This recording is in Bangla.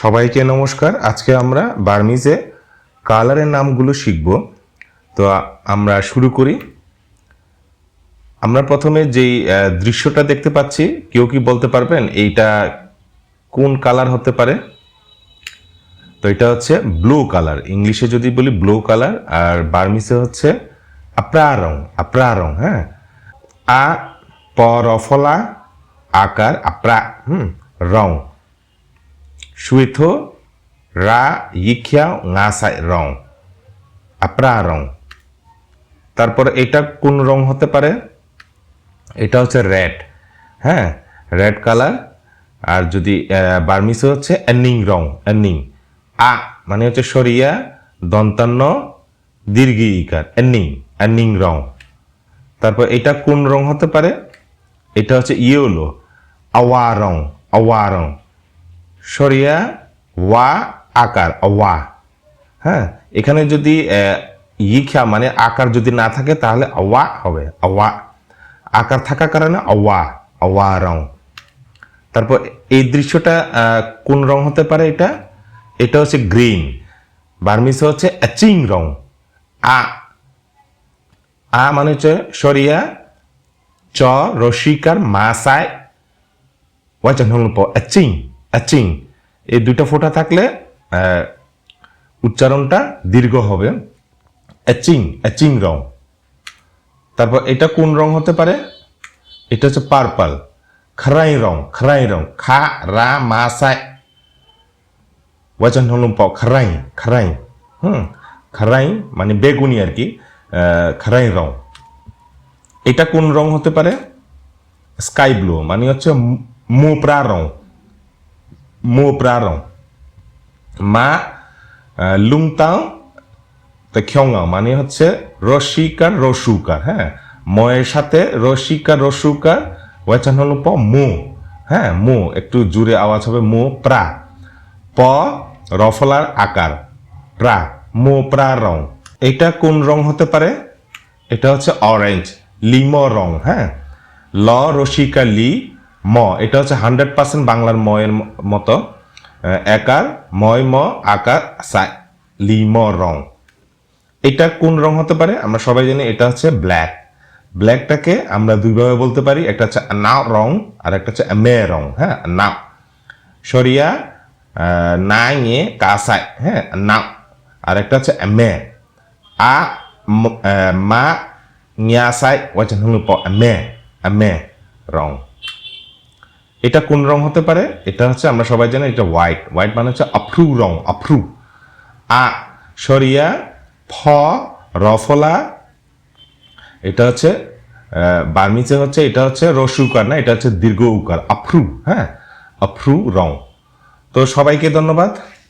সবাইকে নমস্কার। আজকে আমরা বার্মিজে কালারের নামগুলো শিখব। তো আমরা শুরু করি। আমরা প্রথমে যেই দৃশ্যটা দেখতে পাচ্ছি, কেউ কি বলতে পারবেন এইটা কোন কালার হতে পারে? তো এটা হচ্ছে ব্লু কালার। ইংলিশে যদি বলি ব্লু কালার, আর বার্মিসে হচ্ছে আপরা রং আপরা রং হ্যাঁ আ পরফলা আকার, আপরা, হুম, রং। সুইথো রা ইখিয়াও ngaসাই রং আপরা রং তারপর এটা কোন রং হতে পারে এটা হচ্ছে রেড হ্যাঁ রেড কালার আর যদি বার্মিসে হচ্ছে এনিং রং এনিং আ মানে হচ্ছে সরিয়া দন্তান্ন দীর্ঘ ইকার এনিং এনিং রং তারপর এটা কোন রং হতে পারে এটা হচ্ছে ইয়েলো আওয়া রং আওয়া রং সরিয়া ওয়া, আকার, ওয়া। হ্যাঁ এখানে যদি ইখা মানে আকার যদি না থাকে, তাহলে আওয়া হবে আওয়া আকার থাকার কারণে আওয়া আওয়া রং। তারপর এই দৃশ্যটা কোন রং হতে পারে এটা? এটা হচ্ছে গ্রিন। বার্মিসে হচ্ছে চিং রং। আ আ মানে হচ্ছে সরিয়া চ, রসিকার মাসায় ওয়াচান হল প অ্যাচিং। এই দুইটা ফোঁটা থাকলে উচ্চারণটা দীর্ঘ হবে। অ্যাচিং অ্যাচিং রং। তারপর এটা কোন রং হতে পারে? এটা হচ্ছে পার্পল। খারাই রং, খরাই রং। খা, রা, মা, সাই। ওয়াচান হল প খারাই, খরাই। হুম, খারাই মানে বেগুনি আর কি খারাই রং। এটা কোন রং হতে পারে? স্কাই ব্লু মানে হচ্ছে মোপরা রং। রং মা লুংতাও তো খ্যঙ্গাও মানে হচ্ছে রসিকার রসুকার হ্যাঁ ময়ের সাথে রসিকার রসুকার ওয়াচান হলো প মো হ্যাঁ মো একটু জুড়ে আওয়াজ হবে মো প্রা প রফলার আকার প্রা মো প্রা রং এটা কোন রং হতে পারে এটা হচ্ছে অরেঞ্জ লিম রং হ্যাঁ ল রসিকা লি ম, এটা হচ্ছে হান্ড্রেড পার্সেন্ট বাংলার ময়ের ম- মতো একার ময়, ম, আকার সাই লিম রং। এটা কোন রং হতে পারে? আমরা সবাই জানি এটা হচ্ছে ব্ল্যাক। ব্ল্যাকটাকে আমরা দুইভাবে বলতে পারি, একটা হচ্ছে নাও রং আর একটা হচ্ছে মে রং হ্যাঁ নাও সরিয়া না নিয়ে কাসাই হ্যাঁ নাও আর একটা হচ্ছে মে। ma nyasai wajan hulu po ame ame রং। এটা কোন রং হতে পারে? এটা হচ্ছে আমরা সবাই জানি এটা হোয়াইট হোয়াইট মানে হচ্ছে আফ্রু রং আফ্রু আ, সরিয়া, ফ, রফলা, এটা হচ্ছে বার্মিচে হচ্ছে, এটা হচ্ছে রসুকার না, এটা হচ্ছে দীর্ঘ উকার। আফ্রু হ্যাঁ? আফ্রু রং। তো সবাইকে ধন্যবাদ।